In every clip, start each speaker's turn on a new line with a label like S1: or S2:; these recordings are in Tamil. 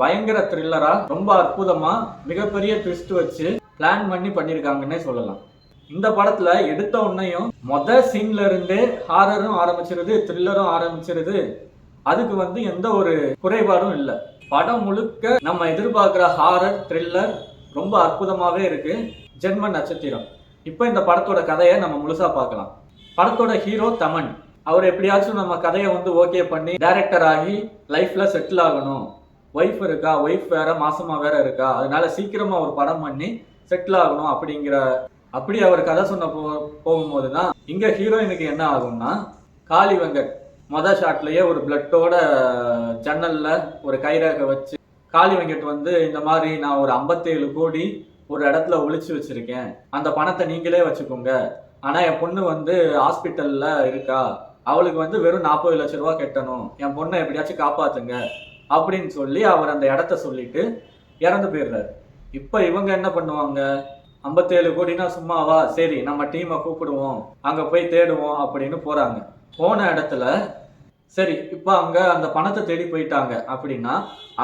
S1: பயங்கர த்ரில்லரா ரொம்ப அற்புதமா மிகப்பெரிய ட்விஸ்ட் வச்சு பிளான் பண்ணி பண்ணியிருக்காங்கன்னே சொல்லலாம். இந்த படத்துல எடுத்த உடனேயும் மொத சீன்ல இருந்தே ஹாரரும் ஆரம்பிச்சிருது த்ரில்லரும் ஆரம்பிச்சிருது. அதுக்கு வந்து எந்த ஒரு குறைபாடும் இல்லை. படம் முழுக்க நம்ம எதிர்பார்க்குற ஹாரர் த்ரில்லர் ரொம்ப அற்புதமாகவே இருக்கு. ஜென்ம நட்சத்திரம். இப்போ இந்த படத்தோட கதையை நம்ம முழுசா பார்க்கலாம். படத்தோட ஹீரோ தமன். அவர் எப்படியாச்சும் நம்ம கதையை வந்து ஓகே பண்ணி டைரக்டர் ஆகி லைஃப்ல செட்டில் ஆகணும். ஒய்ஃப் இருக்கா? ஒய்ஃப் வேற மாசமா வேற இருக்கா? அதனால சீக்கிரமா ஒரு படம் பண்ணி செட்டில் ஆகணும் அப்படிங்கிற அப்படி அவர் கதை சொன்ன போ போகும்போது தான் இங்க ஹீரோயினுக்கு என்ன ஆகும்னா காளி வெங்கட் மொதல் ஷாட்லயே ஒரு பிளட்டோட ஜன்னல்ல ஒரு கைரேகை வச்சு காளி வெங்கட் வந்து இந்த மாதிரி நான் ஒரு 57 கோடி ஒரு இடத்துல ஒழிச்சு வச்சிருக்கேன். அந்த பணத்தை நீங்களே வச்சுக்கோங்க. ஆனா என் பொண்ணு வந்து ஹாஸ்பிட்டல்ல இருக்கா. அவளுக்கு வந்து வெறும் நாற்பது லட்ச ரூபா கட்டணும். என் பொண்ணை எப்படியாச்சும் காப்பாத்துங்க. அப்படின்னு சொல்லி அவர் அந்த இடத்த சொல்லிட்டு இறந்து போயிடுறாரு. இப்போ இவங்க என்ன பண்ணுவாங்க? ஐம்பத்தேழு கோடினா சும்மாவா? சரி நம்ம டீமை கூப்பிடுவோம். அங்கே போய் தேடுவோம் அப்படின்னு போகிறாங்க போன இடத்துல சரி இப்போ அங்கே அந்த பணத்தை தேடி போயிட்டாங்க அப்படின்னா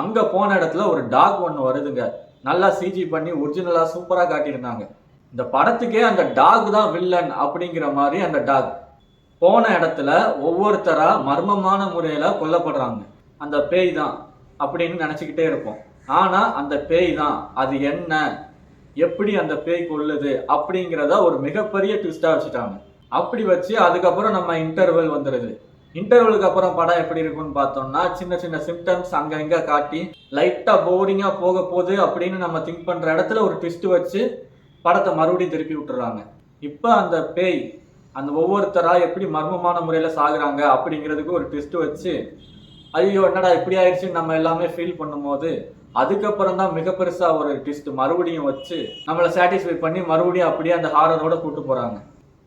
S1: அங்கே போன இடத்துல ஒரு டாக் ஒன்று வருதுங்க. நல்லா சிஜி பண்ணி ஒரிஜினலாக சூப்பராக காட்டியிருந்தாங்க. இந்த படத்துக்கே அந்த டாக் தான் வில்லன் அப்படிங்கிற மாதிரி அந்த டாக் போன இடத்துல ஒவ்வொருத்தராக மர்மமான முறையில் கொல்லப்படுறாங்க. அந்த பேய் தான் அப்படின்னு நினச்சிக்கிட்டே இருப்போம். ஆனால் அந்த பேய் தான். அது என்ன? எப்படி அந்த பேய் கொள்ளுது அப்படிங்கிறத ஒரு மிகப்பெரிய ட்விஸ்டாக வச்சுட்டாங்க. அப்படி வச்சு அதுக்கப்புறம் நம்ம இன்டர்வல் வந்துடுது இன்டர்வலுக்கு அப்புறம் படம் எப்படி இருக்கும்னு பார்த்தோம்னா சின்ன சின்ன சிம்டம்ஸ் அங்கங்கே காட்டி லைட்டாக போரிங்காக போக போகுது அப்படின்னு நம்ம திங்க் பண்ணுற இடத்துல ஒரு ட்விஸ்ட் வச்சு படத்தை மறுபடியும் திருப்பி விட்டுறாங்க. இப்போ அந்த பேய் அந்த ஒவ்வொருத்தராக எப்படி மர்மமான முறையில் சாகுறாங்க அப்படிங்கிறதுக்கு ஒரு ட்விஸ்ட் வச்சு ஐயோ என்னடா இப்படி ஆயிடுச்சுன்னு நம்ம எல்லாமே ஃபீல் பண்ணும்போது அதுக்கப்புறம் தான் மிக பெருசா ஒரு ட்விஸ்ட் மறுபடியும் வச்சு நம்மளை சாட்டிஸ்ஃபை பண்ணி மறுபடியும் அப்படியே அந்த ஹாரரோட கூட்டு போறாங்க.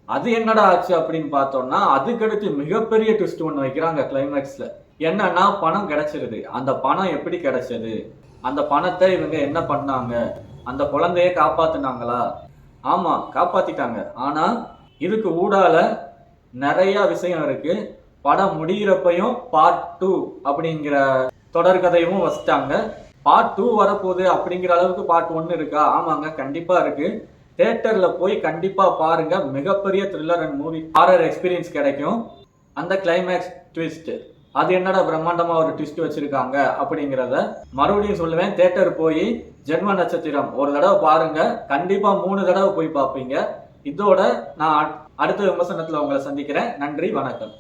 S1: அது என்னடா ஆச்சு அப்படின்னு பார்த்தோம்னா அதுக்கடுத்து மிகப்பெரிய ட்விஸ்ட் ஒன்று வைக்கிறாங்க கிளைமேக்ஸ்ல என்னன்னா பணம் கிடைச்சிருது. அந்த பணம் எப்படி கிடைச்சது? அந்த பணத்தை இவங்க என்ன பண்ணாங்க? அந்த குழந்தைய காப்பாத்தினாங்களா? ஆமா காப்பாத்திட்டாங்க. ஆனா இதுக்கு ஊடால நிறைய விஷயம் இருக்கு. படம் முடிகிறப்பையும் பார்ட் டூ அப்படிங்கிற தொடர்கதையும் வசித்தாங்க பார்ட் டூ வரப்போகுது அப்படிங்கிற அளவுக்கு பார்ட் ஒன்று இருக்கா? ஆமாங்க கண்டிப்பாக இருக்கு. தேட்டரில் போய் கண்டிப்பாக பாருங்க. மிகப்பெரிய thriller and movie horror experience கிடைக்கும். அந்த கிளைமேக்ஸ் ட்விஸ்ட் அது என்னடா பிரம்மாண்டமாக ஒரு ட்விஸ்ட் வச்சுருக்காங்க அப்படிங்கிறத மறுபடியும் சொல்லுவேன். தேட்டர் போய் ஜென்ம நட்சத்திரம் ஒரு தடவை பாருங்க. கண்டிப்பாக மூணு தடவை போய் பார்ப்பீங்க. இதோட நான் அடுத்த விமர்சனத்தில் உங்களை சந்திக்கிறேன். நன்றி வணக்கம்.